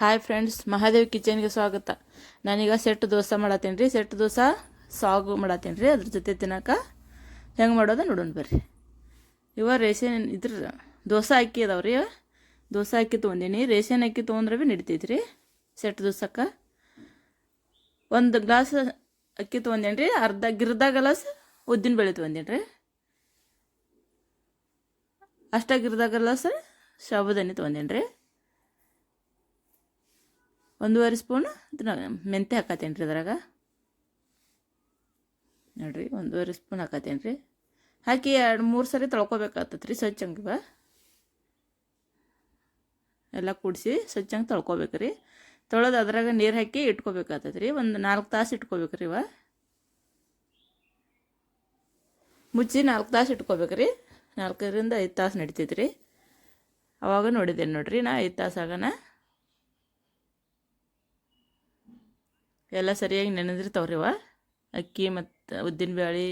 Hi friends Mahadev ಕಿಚನ್ಗೆ ಸ್ವಾಗತ. ನಾನೀಗ set dosa ಮಾಡತ್ತೀನಿ ರೀ ಸೆಟ್ ದೋಸೆ, ಸಾಗು ಮಾಡತ್ತೀನಿ ರೀ ಅದ್ರ ಜೊತೆ ತಿನ್ನಕ ಹೆಂಗೆ ಮಾಡೋದು ನೋಡೋಣ ಬರ್ರಿ. ಇವ ರೇಷನ್ ಇದ್ರ ದೋಸೆ ಅಕ್ಕಿ ಅದಾವ ರೀ ದೋಸೆ ಅಕ್ಕಿ ತೊಗೊಂಡೀನಿ. ರೇಷನ್ ಅಕ್ಕಿ ತೊಗೊಂಡ್ರೆ ಭೀ ನಡಿತೈತಿ ರೀ ಸೆಟ್ ದೋಸಕ್ಕೆ. ಒಂದು ಗ್ಲಾಸ್ ಅಕ್ಕಿ ತೊಗೊಂಡೇನಿ ರೀ ಅರ್ಧ ಗಿರ್ದ ಗ್ಲಾಸ್ ಉದ್ದಿನ ಬೇಳೆ ತೊಗೊಂಡೇನಿ ರೀ ಅಷ್ಟ ಗಿರ್ಧ ಗ್ಲಾಸ್ ಸಾಬುದಾನಿ ತೊಗೊಂಡೇನಿ ರೀ ಒಂದೂವರೆ ಸ್ಪೂನ್ ಮೆಂತ್ಯ ಮೆಂತೆ ಹಾಕತ್ತೇನೆ ರೀ ಅದ್ರಾಗ. ನೋಡಿರಿ, ಒಂದೂವರೆ ಸ್ಪೂನ್ ಹಾಕತ್ತೇನೆ ರೀ ಹಾಕಿ ಎರಡು ಮೂರು ಸರಿ ತೊಳ್ಕೊಬೇಕಾಗ್ತತ್ರಿ ಸ್ವಚ್ಛಂಗೆ ಎಲ್ಲ ಕೂಡಿಸಿ ಸ್ವಚ್ಛಂಗೆ ತೊಳ್ಕೊಬೇಕು ರೀ ತೊಳೆದು ಅದ್ರಾಗ ನೀರು ಹಾಕಿ ಇಟ್ಕೋಬೇಕಾಗ್ತದೆ ರೀ ಒಂದು ನಾಲ್ಕು ತಾಸು ಇಟ್ಕೋಬೇಕು ರೀ ಇವ. ಮುಚ್ಚಿ ನಾಲ್ಕು ತಾಸು ಇಟ್ಕೋಬೇಕು ರೀ ನಾಲ್ಕರಿಂದ ಐದು ತಾಸು ನಡಿತೈತೆ ರೀ ಅವಾಗ ನೋಡಿದ್ದೇನೆ ನೋಡಿರಿ ನಾ ಐದು ತಾಸು ಆಗೋಣ ಎಲ್ಲ ಸರಿಯಾಗಿ ನೆನೆದಿರ್ತಾವ್ರಿ ಅವ ಅಕ್ಕಿ ಮತ್ತು ಉದ್ದಿನಬೇಳೆ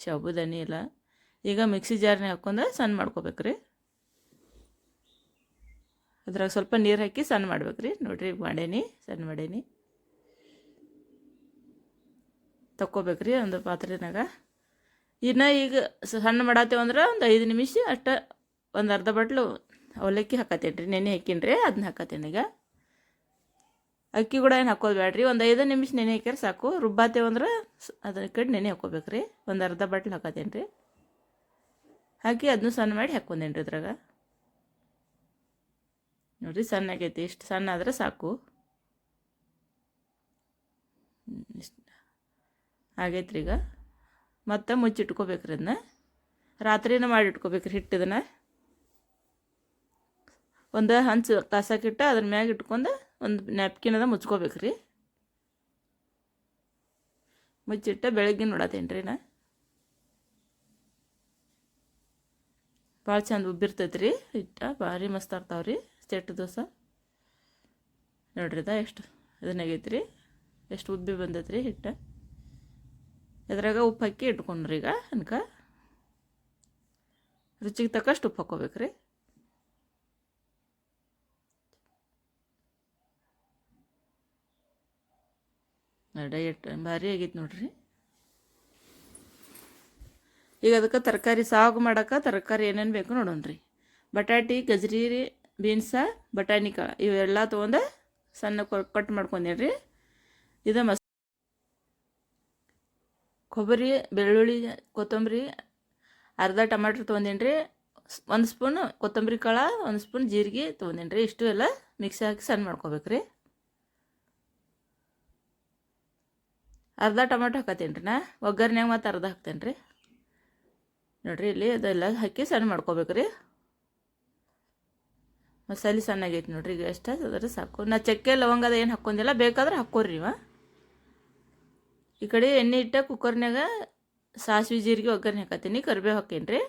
ಶಾಬುದಾನಿ ಎಲ್ಲ. ಈಗ ಮಿಕ್ಸಿ ಜಾರ್ನಾಗ ಹಾಕ್ಕೊಂಡು ಸಣ್ಣ ಮಾಡ್ಕೋಬೇಕು ರೀ ಅದ್ರಾಗ ಸ್ವಲ್ಪ ನೀರು ಹಾಕಿ ಸಣ್ಣ ಮಾಡ್ಬೇಕು ರೀ ನೋಡಿರಿ ಮಾಡೇನಿ, ಸಣ್ಣ ಮಾಡೇನಿ. ತಕ್ಕೋಬೇಕು ರೀ ಒಂದು ಪಾತ್ರೆನಾಗ. ಇನ್ನು ಈಗ ಸಣ್ಣ ಮಾಡತ್ತೇವಂದ್ರೆ ಒಂದು ಐದು ನಿಮಿಷ ಅಷ್ಟ ಒಂದು ಅರ್ಧ ಬಟ್ಲು ಅವಲಕ್ಕಿ ಹಾಕತ್ತೇನೆ ರೀ ನೆನೆ ಹಾಕಿನ್ರಿ ರೀ ಅದನ್ನ ಹಾಕತ್ತೇನೆ ಈಗ. ಅಕ್ಕಿ ಕೂಡ ಏನು ಹಾಕೋದು ಬೇಡ್ರಿ ಒಂದು ಐದು ನಿಮಿಷ ನೆನೆ ಹಾಕ್ಯಾರ ಸಾಕು. ರುಬ್ಬಾತೇವೆ ಅಂದ್ರೆ ಅದನ್ನ ಕಡೆ ನೆನೆ ಹಾಕೋಬೇಕು ರೀ ಒಂದು ಅರ್ಧ ಬಾಟ್ಲು ಹಾಕತ್ತೇನೆ ರೀ ಹಾಕಿ ಅದನ್ನು ಸಣ್ಣ ಮಾಡಿ ಹಾಕ್ಕೊಂಡೇನಿ ರೀ ಇದ್ರಾಗ. ನೋಡಿರಿ ಸಣ್ಣ ಆಗೈತಿ. ಇಷ್ಟು ಸಣ್ಣ ಆದರೆ ಸಾಕು. ಆಗೈತೆ ರೀ ಈಗ ಮತ್ತೆ ಮುಚ್ಚಿಟ್ಕೋಬೇಕು ರೀ ಅದನ್ನ ರಾತ್ರಿನ ಮಾಡಿ ಇಟ್ಕೋಬೇಕು ರೀ ಹಿಟ್ಟಿದನ್ನ ಒಂದು ಹಂಚು ತಾಸಾಕಿಟ್ಟು ಅದ್ರ ಮ್ಯಾಗ ಇಟ್ಕೊಂಡು ಒಂದು ನ್ಯಾಪ್ಕಿನ್ ಅದ ಮುಚ್ಕೋಬೇಕು ರೀ ಮುಚ್ಚಿಟ್ಟು ಬೆಳಗ್ಗೆ ನೋಡತ್ತೇನು ರೀ ನಾ. ಭಾಳ ಚಂದ ಉಬ್ಬಿರ್ತೈತೆ ರೀ ಹಿಟ್ಟ ಭಾರಿ ಮಸ್ತ್ ಆಗ್ತಾವೆ ರೀ ಸೆಟ್ ದೋಸೆ. ನೋಡ್ರಿ ಎಷ್ಟು ಇದನ್ನಾಗೈತೆ ರೀ ಎಷ್ಟು ಉಬ್ಬಿ ಬಂದೈತೆ ರೀ ಹಿಟ್ಟ. ಇದ್ರಾಗ ಉಪ್ಪು ಹಾಕಿ ಇಟ್ಕೊಂಡ್ರಿ ಈಗ ಅನ್ಕ ರುಚಿಗೆ ತಕ್ಕಷ್ಟು ಉಪ್ಪು ಹಾಕೋಬೇಕು ರೀ ಡಯಟ್ ಭಾರಿ ಆಗೈತೆ ನೋಡ್ರಿ. ಈಗ ಅದಕ್ಕೆ ತರಕಾರಿ ಸಾಗು ಮಾಡೋಕೆ ತರಕಾರಿ ಏನೇನು ಬೇಕು ನೋಡೋಣ್ರಿ. ಬಟಾಟಿ ಗಜ್ರಿ ಬೀನ್ಸ, ಬಟಾಣಿ ಕಾಳು, ಇವೆಲ್ಲ ತೊಗೊಂಡು ಸಣ್ಣ ಕಟ್ ಮಾಡ್ಕೊಂಡೇಳ್ರಿ ರೀ ಇದು ಮಸ್, ಕೊಬ್ಬರಿ, ಬೆಳ್ಳುಳ್ಳಿ, ಕೊತ್ತಂಬರಿ, ಅರ್ಧ ಟಮಾಟ್ರ್ ತೊಗೊಂಡೇನ್ರಿ. ರೀ ಒಂದು ಸ್ಪೂನ್ ಕೊತ್ತಂಬರಿ ಕಾಳು, ಒಂದು ಸ್ಪೂನ್ ಜೀರಿಗೆ ತೊಗೊಂಡೇನ್ರಿ. ರೀ ಇಷ್ಟು ಎಲ್ಲ ಮಿಕ್ಸ್ ಹಾಕಿ ಸಣ್ಣ ಮಾಡ್ಕೋಬೇಕು ಅರ್ಧ ಟೊಮೆಟೊ ಹಾಕತ್ತೀನಿ ರೀ ನಾ. ಒಗ್ಗರ್ನ್ಯಾಗ ಮತ್ತು ಅರ್ಧ ಹಾಕ್ತೇನೆ ರೀ ನೋಡಿರಿ ಇಲ್ಲಿ ಅದೆಲ್ಲ ಹಾಕಿ ಸಣ್ಣ ಮಾಡ್ಕೋಬೇಕು ರೀ. ಮಸಾಲೆ ಸಣ್ಣ ನೋಡಿರಿ ಈಗ ಎಷ್ಟು ಅದ್ರ ಸಾಕು. ನಾ ಚಕ್ಕೆ ಲವಂಗ ಅದ ಏನು ಹಾಕ್ಕೊಂಡಿಲ್ಲ ಬೇಕಾದ್ರೆ ಹಾಕ್ಕೋರಿ ನೀವು ಈ ಕಡೆ ಎಣ್ಣೆ ಇಟ್ಟ ಕುಕ್ಕರ್ನಾಗ ಸಾಸಿವೆ ಜೀರಿಗೆ ಒಗ್ಗರಣೆ ಹಾಕತ್ತೀನಿ, ಕರಿಬೇವು ಹಾಕೇನಿ ರೀ.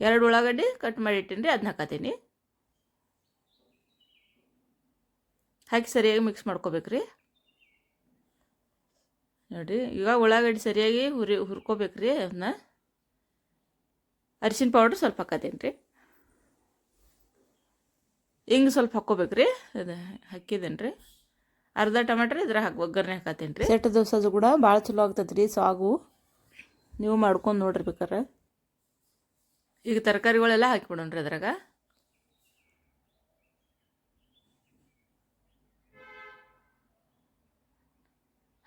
ಎರಡು ಉಳ್ಳಾಗಡ್ಡಿ ಕಟ್ ಮಾಡಿ ಇಟ್ಟೀನಿ ರೀ ಅದನ್ನ ಹಾಕತ್ತೀನಿ. ಹಾಕಿ ಸರಿಯಾಗಿ ಮಿಕ್ಸ್ ಮಾಡ್ಕೋಬೇಕು ರೀ. ನೋಡಿ ಈಗ ಉಳ್ಳಾಗಡ್ಡಿ ಸರಿಯಾಗಿ ಹುರಿ ಹುರ್ಕೋಬೇಕು ರೀ ಅದನ್ನ. ಅರಿಶಿನ ಪೌಡ್ರ್ ಸ್ವಲ್ಪ ಹಾಕತ್ತೇನೆ ರೀ ಹಿಂಗೆ ಸ್ವಲ್ಪ ಹಾಕ್ಕೋಬೇಕು ರೀ ಅದು ಹಾಕಿದ್ದೇನೆ ರೀ ಅರ್ಧ ಟಮಾಟ್ರಿ ಇದ್ರ ಹಾಕಿ ಒಗ್ಗರಣೆ ಹಾಕತ್ತೇನೆ ರೀ ಸೆಟ್ ದೋಸೆದು ಕೂಡ ಭಾಳ ಚಲೋ ಆಗ್ತದೆ ರೀ ಸಾಗು. ನೀವು ಮಾಡ್ಕೊಂಡು ನೋಡ್ರಿ ಬೇಕಾರೆ. ಈಗ ತರಕಾರಿಗಳೆಲ್ಲ ಹಾಕಿಬಿಡೋಣ್ರಿ ಅದ್ರಾಗ.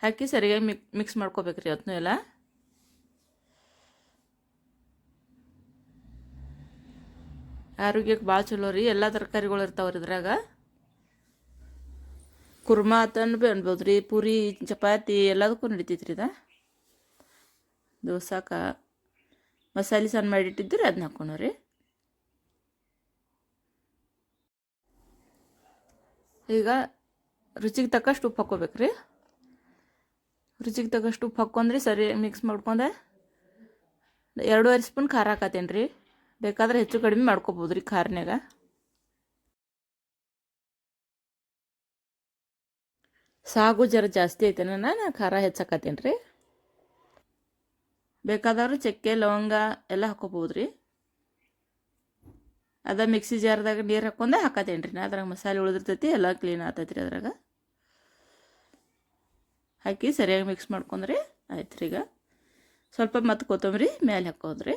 ಹಾಕಿ ಸರಿಯಾಗಿ ಮಿಕ್ ಮಿಕ್ಸ್ ಮಾಡ್ಕೋಬೇಕ್ರಿ ಅದನ್ನೂ ಎಲ್ಲ. ಆರೋಗ್ಯಕ್ಕೆ ಭಾಳ ಚಲೋ ರೀ, ಎಲ್ಲ ತರಕಾರಿಗಳು ಇರ್ತಾವ್ರಿ ಇದ್ರಾಗ. ಕುರ್ಮಾ ಅಂತಂದು ಭೀ ಅನ್ಬೋದು ರೀ ಪೂರಿ, ಚಪಾತಿ ಎಲ್ಲದಕ್ಕೂ ನಡಿತೈತೆ ರೀ ಇದು ದೋಸಾಕ ಮಸಾಲೆ ಸಣ್ಣ ಮಾಡಿಟ್ಟಿದ್ದೀರಿ ಅದನ್ನ ರೀ. ಈಗ ರುಚಿಗೆ ತಕ್ಕಷ್ಟು ಉಪ್ಪು ಹಾಕೋಬೇಕ್ರಿ. ರುಚಿಗೆ ತಗಷ್ಟು ಉಪ್ಪು ಹಾಕ್ಕೊಂಡ್ರಿ ಸರಿ ಮಿಕ್ಸ್ ಮಾಡ್ಕೊಂಡೆ. ಎರಡೂವರೆ ಸ್ಪೂನ್ ಖಾರ ಹಾಕತ್ತೇನೆ ರೀ. ಬೇಕಾದ್ರೆ ಹೆಚ್ಚು ಕಡಿಮೆ ಮಾಡ್ಕೋಬೋದು ರೀ ಖಾರನ್ಯಾಗ. ಸಾಗು ಜರ ಜಾಸ್ತಿ ಐತೆ ನಾನು ಖಾರ ಹೆಚ್ಚಾಕತ್ತೇನೆ ರೀ. ಬೇಕಾದವ್ರು ಚಕ್ಕೆ, ಲವಂಗ ಎಲ್ಲ ಹಾಕೋಬೋದು ರೀ. ಅದ ಮಿಕ್ಸಿ ಜಾರ್ದಾಗ ನೀರು ಹಾಕ್ಕೊಂಡೆ ಹಾಕತ್ತೇನೆ ರೀ ನಾ. ಅದ್ರಾಗ ಮಸಾಲೆ ಉಳಿದಿರ್ತೈತಿ, ಎಲ್ಲ ಕ್ಲೀನ್ ಆತೈತಿ ರೀ ಅದ್ರಾಗ. ಹಾಕಿ ಸರಿಯಾಗಿ ಮಿಕ್ಸ್ ಮಾಡ್ಕೊಂಡ್ರೆ ಆಯ್ತು ರೀ ಈಗ. ಸ್ವಲ್ಪ ಮತ್ತೆ ಕೊತ್ತಂಬರಿ ಮೇಲೆ ಹಾಕೋದ್ರಿ.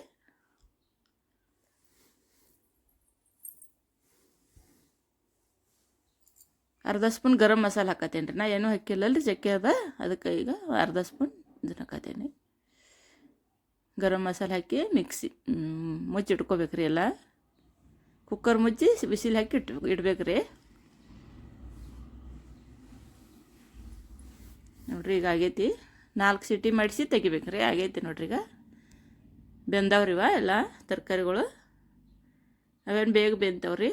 ಅರ್ಧ ಸ್ಪೂನ್ ಗರಂ ಮಸಾಲೆ ಹಾಕತ್ತೇನೆ ರೀ ನಾ ಏನೂ ಹಾಕಿಲ್ಲಲ್ರಿ ಚಕ್ಕೆ ಅದ. ಅದಕ್ಕೆ ಈಗ ಅರ್ಧ ಸ್ಪೂನ್ ಇದನ್ನ ಹಾಕತ್ತೇನೆ ಗರಂ ಮಸಾಲೆ ಹಾಕಿ ಮಿಕ್ಸಿ ಮುಚ್ಚಿ ಇಟ್ಕೋಬೇಕ್ರಿ ಎಲ್ಲ. ಕುಕ್ಕರ್ ಮುಚ್ಚಿ ಬಿಸಿಲು ಹಾಕಿ ಇಡ್ಬೇಕು ಇಡ್ಬೇಕ್ರಿ. ನೋಡ್ರಿ, ಈಗ ಆಗೈತಿ. ನಾಲ್ಕು ಸಿಟಿ ಮಾಡಿಸಿ ತೆಗಿಬೇಕ್ರಿ. ಆಗೈತಿ ನೋಡ್ರಿ ಈಗ. ಬೆಂದವ್ರಿವ ಎಲ್ಲ ತರಕಾರಿಗಳು. ಅವೇನು ಬೇಗ ಬೆಂತವ್ರಿ.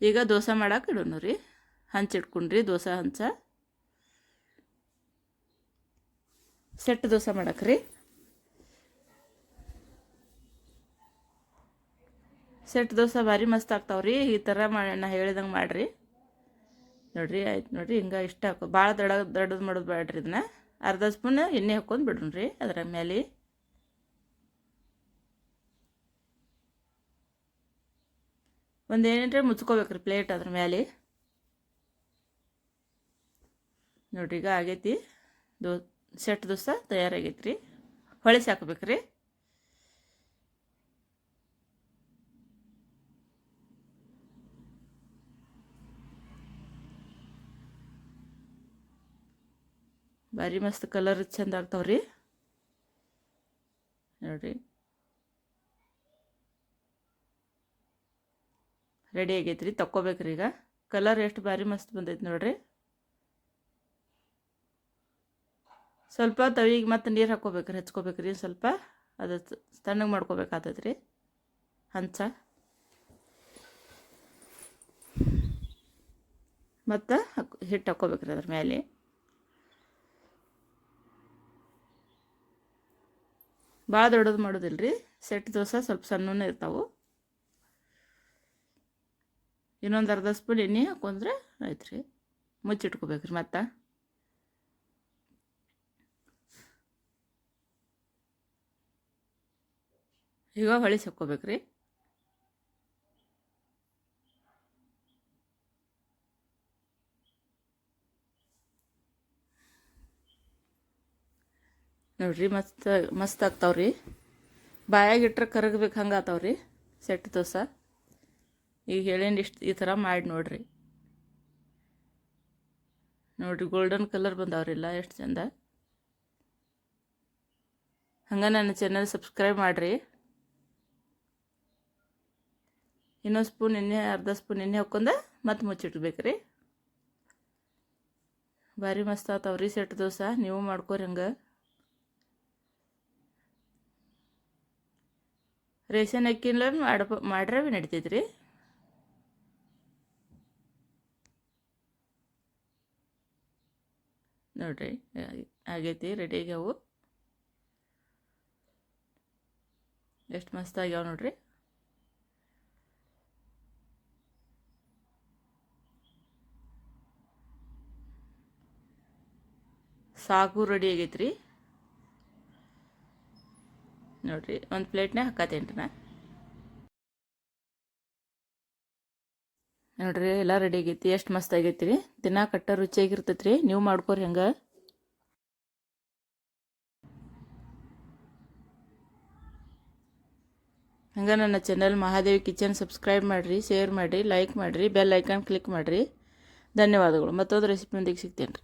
ಈಗ ದೋಸೆ ಮಾಡಕ್ಕೆ ಇಡೋಣ ರೀ. ಹಂಚಿಟ್ಕೊಂಡ್ರಿ ದೋಸೆ ಹಂಚ. ಸೆಟ್ ದೋಸೆ ಮಾಡಕ್ಕೆ ರೀ. ಸೆಟ್ ದೋಸೆ ಭಾರಿ ಮಸ್ತ್ ಆಗ್ತಾವ್ರಿ. ಈ ಥರ ನಾ ಹೇಳಿದಂಗೆ ಮಾಡಿರಿ. ನೋಡ್ರಿ, ಆಯ್ತು ನೋಡ್ರಿ, ಹಿಂಗೆ ಇಷ್ಟ ಹಾಕೋ ಭಾಳ ದಡ ದಡದು ಮಾಡೋದು ಬೇಡ್ರಿ ಇದನ್ನ. ಅರ್ಧ ಸ್ಪೂನ್ ಎಣ್ಣೆ ಹಾಕ್ಕೊಂಡು ಬಿಡ್ರಿ ಅದರ ಮೇಲೆ ಒಂದು ಏನಂದ್ರೆ ಮುಚ್ಕೋಬೇಕ್ರಿ ಪ್ಲೇಟ್ ಅದ್ರ ಮೇಲೆ ನೋಡ್ರಿ, ಈಗ ಆಗೈತಿ. ದೋ ಸೆಟ್ ದೋಸೆ ತಯಾರಾಗೈತ್ರಿ. ಹೊಳಿಸಿ ಹಾಕ್ಬೇಕ್ರಿ. ಭಾರಿ ಮಸ್ತ್ ಕಲರ್ ಚಂದ ರೀ ನೋಡ್ರಿ. ರೆಡಿ ಆಗೈತ್ರಿ, ತಕ್ಕೋಬೇಕ್ರಿ ಈಗ. ಕಲರ್ ಎಷ್ಟು ಭಾರಿ ಮಸ್ತ್ ಬಂದೈತೆ ನೋಡ್ರಿ. ಸ್ವಲ್ಪ ತವಿಗೆ ಮತ್ತೆ ನೀರು ಹಾಕ್ಕೋಬೇಕ್ರಿ, ಹಚ್ಕೋಬೇಕ್ರಿ ಸ್ವಲ್ಪ. ಅದು ತಣ್ಣಗೆ ಮಾಡ್ಕೋಬೇಕಾಗ್ತೈತ್ರಿ ಹಂಚ. ಮತ್ತು ಹಿಟ್ಟು ಹಾಕ್ಕೋಬೇಕ್ರಿ ಅದ್ರ ಮೇಲೆ ಭಾಳ ದೊಡ್ಡದು ಮಾಡೋದಿಲ್ಲ ರೀ ಸೆಟ್ ದೋಸೆ ಸ್ವಲ್ಪ ಸಣ್ಣನೇ ಇರ್ತಾವೆ. ಇನ್ನೊಂದು ಅರ್ಧ ಸ್ಪೂನ್ ಎಣ್ಣೆ ಹಾಕೊಂಡ್ರೆ ಆಯ್ತು ರೀ ಮುಚ್ಚಿಟ್ಕೋಬೇಕು ರೀ ಮತ್ತೆ. ಈಗ ಹೊಳಿಸಿ ಹಾಕ್ಕೋಬೇಕು ರೀ ನೋಡ್ರಿ, ಮಸ್ತ್ ಮಸ್ತ್ ಆಗ್ತಾವ್ರಿ. ಬಾಯಾಗ ಇಟ್ರೆ ಕರಗಬೇಕು ಹಂಗೆ ಆತಾವ್ರಿ, ಸೆಟ್ ದೋಸೆ. ಈಗ ಹೇಳೇನು ಇಷ್ಟು ಈ ಥರ ಮಾಡಿ ನೋಡ್ರಿ. ನೋಡ್ರಿ ಗೋಲ್ಡನ್ ಕಲರ್ ಬಂದವ್ರಿಲ್ಲ ಎಷ್ಟು ಚಂದ. ಹಂಗೆ ನನ್ನ ಚಾನಲ್ ಸಬ್ಸ್ಕ್ರೈಬ್ ಮಾಡಿರಿ. ಇನ್ನೊಂದು ಸ್ಪೂನ್ ಎಣ್ಣೆ, ಅರ್ಧ ಸ್ಪೂನ್ ಎಣ್ಣೆ ಹಾಕ್ಕೊಂಡು ಮತ್ತೆ ಮುಚ್ಚಿಟ್ಬೇಕು ರೀ ಭಾರಿ ಮಸ್ತ್ ಆತಾವ್ರಿ ಸೆಟ್ ದೋಸೆ, ನೀವು ಮಾಡ್ಕೋರಿ ಹಂಗೆ. ರೇಷನ್ ಅಕ್ಕಿನಲ್ಲ ಮಾಡ ಮಾಡ್ರೆ ರೀ ನೋಡ್ರಿ ಆಗೈತಿ ರೆಡಿ ಆಗ್ಯಾವು ಎಷ್ಟು ಮಸ್ತ್ ಆಗ್ಯಾವ ನೋಡ್ರಿ. ಸಾಗು ರೆಡಿ ಆಗೈತ್ರಿ. ನೋಡ್ರಿ, ಒಂದು ಪ್ಲೇಟ್ನೇ ಹಾಕತ್ತೇನ್ರಿ ನಾ. ನೋಡ್ರಿ, ಎಲ್ಲ ರೆಡಿ ಆಗೈತಿ, ಎಷ್ಟು ಮಸ್ತ್ ಆಗೈತಿ ರೀ. ದಿನ ಕಟ್ಟ ರುಚಿಯಾಗಿರ್ತೈತಿ ರೀ ನೀವು ಮಾಡ್ಕೋರಿ ಹಂಗೆ? ಹಂಗೆ ನನ್ನ ಚಾನಲ್ ಮಹಾದೇವಿ ಕಿಚನ್ ಸಬ್ಸ್ಕ್ರೈಬ್ ಮಾಡಿರಿ ಶೇರ್ ಮಾಡಿರಿ ಲೈಕ್ ಮಾಡಿರಿ ಬೆಲ್ ಐಕಾನ್ ಕ್ಲಿಕ್ ಮಾಡಿರಿ. ಧನ್ಯವಾದಗಳು. ಮತ್ತೊಂದು ರೆಸಿಪಿಯೊಂದಿಗೆ ಸಿಗ್ತೇನೆ ರೀ